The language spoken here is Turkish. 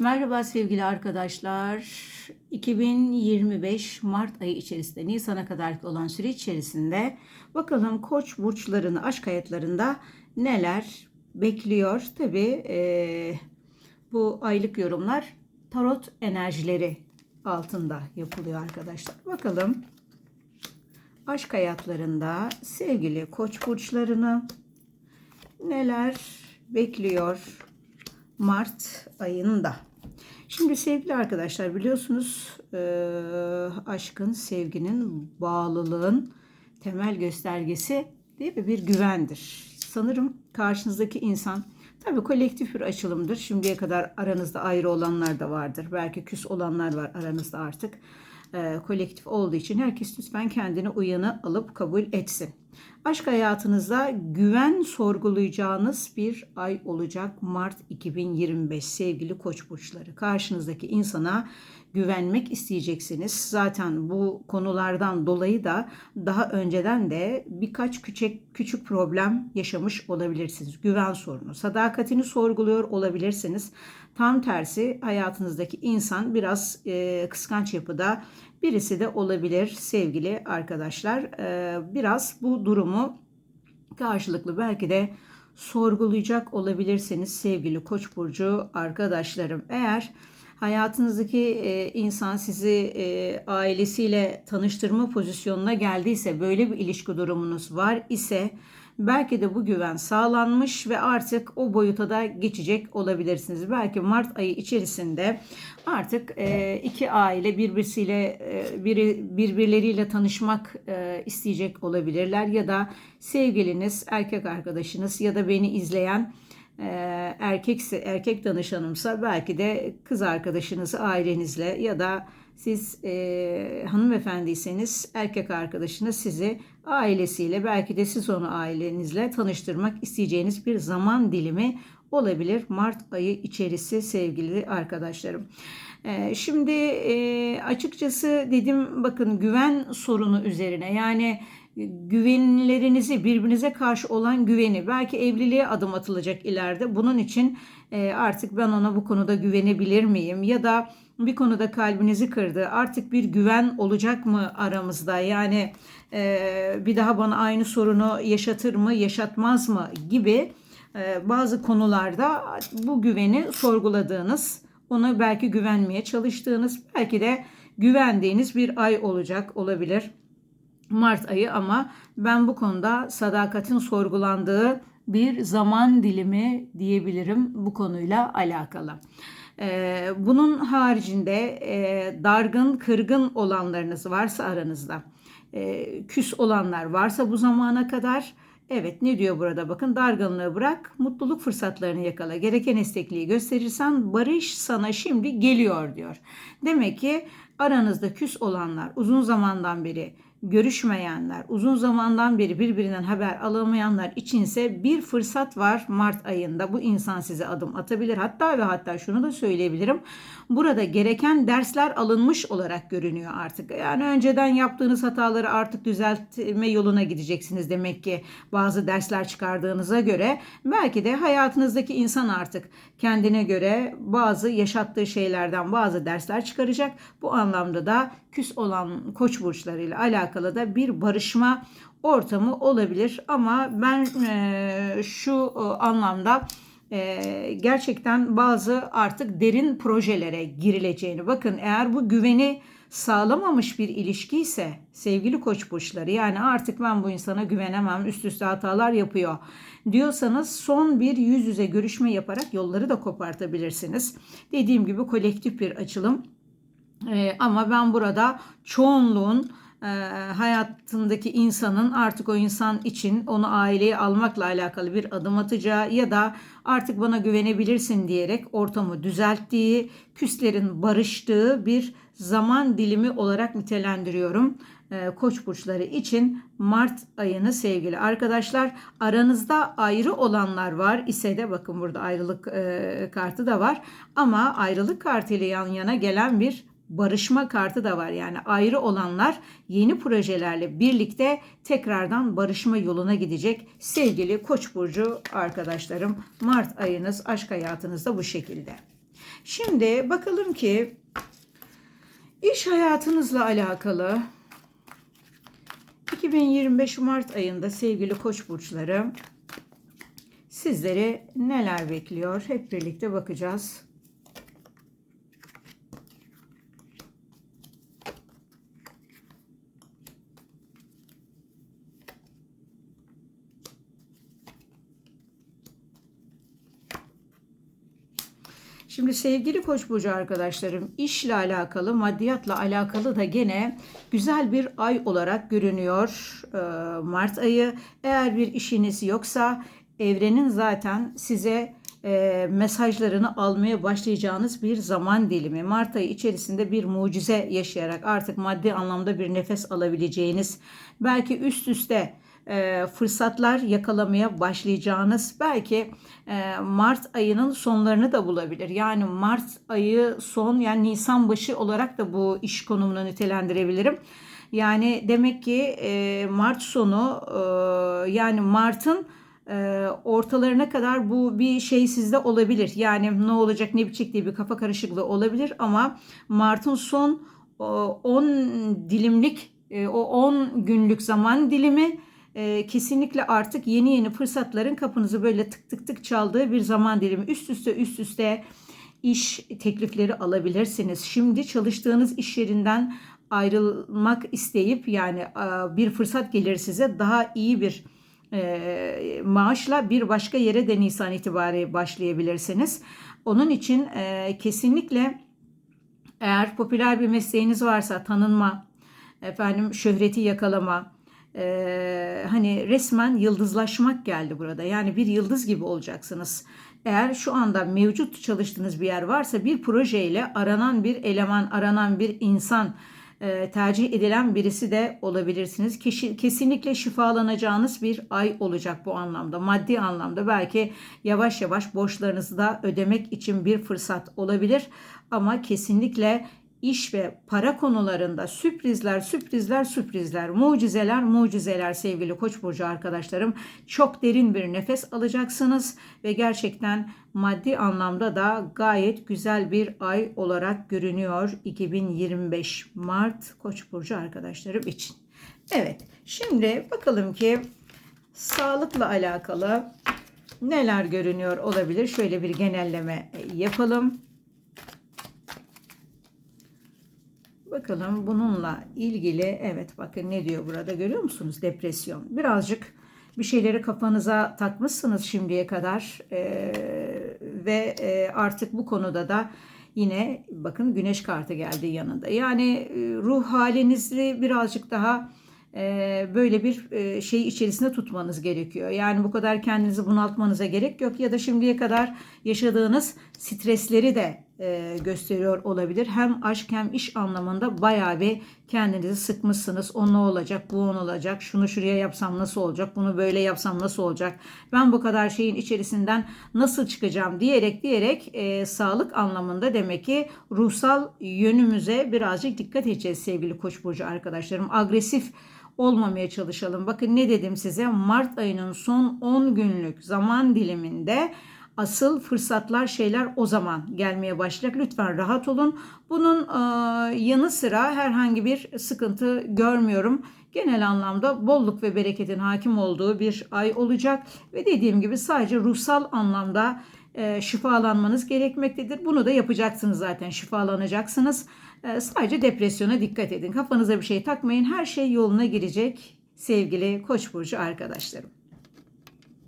Merhaba sevgili arkadaşlar. 2025 Mart ayı içerisinde Nisan'a kadar olan süre içerisinde bakalım Koç burçlarını aşk hayatlarında neler bekliyor. Tabi bu aylık yorumlar tarot enerjileri altında yapılıyor arkadaşlar. Bakalım aşk hayatlarında sevgili Koç burçlarını neler bekliyor Mart ayında. Şimdi sevgili arkadaşlar biliyorsunuz e, aşkın, sevginin, bağlılığın temel göstergesi değil mi? Bir güvendir. Sanırım karşınızdaki insan tabii kolektif bir açılımdır. Şimdiye kadar aranızda ayrı olanlar da vardır. Belki küs olanlar var aranızda artık. E, kolektif olduğu için herkes lütfen kendini uyanı alıp kabul etsin. Aşk hayatınızda güven sorgulayacağınız bir ay olacak Mart 2025 sevgili koç burçları. Karşınızdaki insana güvenmek isteyeceksiniz. Zaten bu konulardan dolayı da daha önceden de birkaç küçük küçük problem yaşamış olabilirsiniz. Güven sorunu, sadakatini sorguluyor olabilirsiniz. Tam tersi hayatınızdaki insan biraz e, kıskanç yapıda birisi de olabilir sevgili arkadaşlar. E, biraz bu durumu karşılıklı belki de sorgulayacak olabilirsiniz sevgili Koç burcu arkadaşlarım. Eğer hayatınızdaki e, insan sizi e, ailesiyle tanıştırma pozisyonuna geldiyse, böyle bir ilişki durumunuz var ise belki de bu güven sağlanmış ve artık o boyuta da geçecek olabilirsiniz. Belki Mart ayı içerisinde artık e, iki aile birbirisiyle biri birbirleriyle tanışmak isteyecek olabilirler ya da sevgiliniz, erkek arkadaşınız ya da beni izleyen erkekse erkek danışanımsa belki de kız arkadaşınızı ailenizle ya da siz e, hanımefendiyseniz erkek arkadaşınız sizi ailesiyle belki de siz onu ailenizle tanıştırmak isteyeceğiniz bir zaman dilimi olabilir. Mart ayı içerisi sevgili arkadaşlarım. E, şimdi e, açıkçası dedim bakın güven sorunu üzerine yani güvenlerinizi birbirinize karşı olan güveni belki evliliğe adım atılacak ileride. Bunun için e, artık ben ona bu konuda güvenebilir miyim? Ya da bir konuda kalbinizi kırdı artık bir güven olacak mı aramızda? Yani e, bir daha bana aynı sorunu yaşatır mı yaşatmaz mı gibi e, bazı konularda bu güveni sorguladığınız ona belki güvenmeye çalıştığınız belki de güvendiğiniz bir ay olacak olabilir. Mart ayı ama ben bu konuda sadakatin sorgulandığı bir zaman dilimi diyebilirim bu konuyla alakalı. Ee, bunun haricinde e, dargın, kırgın olanlarınız varsa aranızda, e, küs olanlar varsa bu zamana kadar Evet ne diyor burada bakın dargınlığı bırak mutluluk fırsatlarını yakala gereken estekliği gösterirsen barış sana şimdi geliyor diyor. Demek ki aranızda küs olanlar uzun zamandan beri görüşmeyenler, uzun zamandan beri birbirinden haber alamayanlar içinse bir fırsat var Mart ayında. Bu insan size adım atabilir. Hatta ve hatta şunu da söyleyebilirim. Burada gereken dersler alınmış olarak görünüyor artık. Yani önceden yaptığınız hataları artık düzeltme yoluna gideceksiniz demek ki bazı dersler çıkardığınıza göre. Belki de hayatınızdaki insan artık kendine göre bazı yaşattığı şeylerden bazı dersler çıkaracak. Bu anlamda da küs olan koç burçlarıyla alakalı da bir barışma ortamı olabilir. Ama ben e, şu e, anlamda e, gerçekten bazı artık derin projelere girileceğini bakın eğer bu güveni sağlamamış bir ilişki ise sevgili koç burçları yani artık ben bu insana güvenemem üst üste hatalar yapıyor diyorsanız son bir yüz yüze görüşme yaparak yolları da kopartabilirsiniz. Dediğim gibi kolektif bir açılım ee, ama ben burada çoğunluğun e, hayatındaki insanın artık o insan için onu aileye almakla alakalı bir adım atacağı ya da artık bana güvenebilirsin diyerek ortamı düzelttiği, küslerin barıştığı bir zaman dilimi olarak nitelendiriyorum. E, Koç burçları için Mart ayını sevgili arkadaşlar aranızda ayrı olanlar var ise de bakın burada ayrılık e, kartı da var ama ayrılık kartı ile yan yana gelen bir barışma kartı da var. Yani ayrı olanlar yeni projelerle birlikte tekrardan barışma yoluna gidecek. Sevgili Koç burcu arkadaşlarım, Mart ayınız aşk hayatınızda bu şekilde. Şimdi bakalım ki iş hayatınızla alakalı 2025 Mart ayında sevgili koç burçları sizleri neler bekliyor? Hep birlikte bakacağız. Şimdi sevgili Koç burcu arkadaşlarım, işle alakalı, maddiyatla alakalı da gene güzel bir ay olarak görünüyor e, Mart ayı. Eğer bir işiniz yoksa evrenin zaten size e, mesajlarını almaya başlayacağınız bir zaman dilimi. Mart ayı içerisinde bir mucize yaşayarak artık maddi anlamda bir nefes alabileceğiniz, belki üst üste e, fırsatlar yakalamaya başlayacağınız belki e, Mart ayının sonlarını da bulabilir. Yani Mart ayı son yani Nisan başı olarak da bu iş konumunu nitelendirebilirim. Yani demek ki e, Mart sonu e, yani Mart'ın e, ortalarına kadar bu bir şey sizde olabilir. Yani ne olacak ne bitecek diye bir kafa karışıklığı olabilir ama Mart'ın son 10 dilimlik e, o 10 günlük zaman dilimi e, kesinlikle artık yeni yeni fırsatların kapınızı böyle tık tık tık çaldığı bir zaman dilimi. Üst üste üst üste iş teklifleri alabilirsiniz. Şimdi çalıştığınız iş yerinden ayrılmak isteyip yani e, bir fırsat gelir size daha iyi bir e, maaşla bir başka yere de Nisan itibariyle başlayabilirsiniz. Onun için e, kesinlikle eğer popüler bir mesleğiniz varsa tanınma, efendim şöhreti yakalama, e, hani resmen yıldızlaşmak geldi burada. Yani bir yıldız gibi olacaksınız. Eğer şu anda mevcut çalıştığınız bir yer varsa bir projeyle aranan bir eleman, aranan bir insan, tercih edilen birisi de olabilirsiniz. Kesinlikle şifalanacağınız bir ay olacak bu anlamda. Maddi anlamda belki yavaş yavaş borçlarınızı da ödemek için bir fırsat olabilir. Ama kesinlikle iş ve para konularında sürprizler, sürprizler, sürprizler, mucizeler, mucizeler sevgili Koç burcu arkadaşlarım. Çok derin bir nefes alacaksınız ve gerçekten maddi anlamda da gayet güzel bir ay olarak görünüyor 2025 Mart Koç burcu arkadaşlarım için. Evet, şimdi bakalım ki sağlıkla alakalı neler görünüyor olabilir? Şöyle bir genelleme yapalım. Bakalım bununla ilgili evet bakın ne diyor burada görüyor musunuz? Depresyon. Birazcık bir şeyleri kafanıza takmışsınız şimdiye kadar ee, ve e, artık bu konuda da yine bakın güneş kartı geldi yanında. Yani ruh halinizi birazcık daha e, böyle bir e, şey içerisinde tutmanız gerekiyor. Yani bu kadar kendinizi bunaltmanıza gerek yok ya da şimdiye kadar yaşadığınız stresleri de e, gösteriyor olabilir. Hem aşk hem iş anlamında bayağı bir kendinizi sıkmışsınız. O ne olacak, bu ne olacak, şunu şuraya yapsam nasıl olacak, bunu böyle yapsam nasıl olacak, ben bu kadar şeyin içerisinden nasıl çıkacağım diyerek diyerek e, sağlık anlamında demek ki ruhsal yönümüze birazcık dikkat edeceğiz sevgili Koç burcu arkadaşlarım. Agresif olmamaya çalışalım. Bakın ne dedim size Mart ayının son 10 günlük zaman diliminde asıl fırsatlar şeyler o zaman gelmeye başlayacak. Lütfen rahat olun. Bunun e, yanı sıra herhangi bir sıkıntı görmüyorum. Genel anlamda bolluk ve bereketin hakim olduğu bir ay olacak ve dediğim gibi sadece ruhsal anlamda e, şifalanmanız gerekmektedir. Bunu da yapacaksınız zaten şifalanacaksınız. E, sadece depresyona dikkat edin. Kafanıza bir şey takmayın. Her şey yoluna girecek sevgili Koç burcu arkadaşlarım.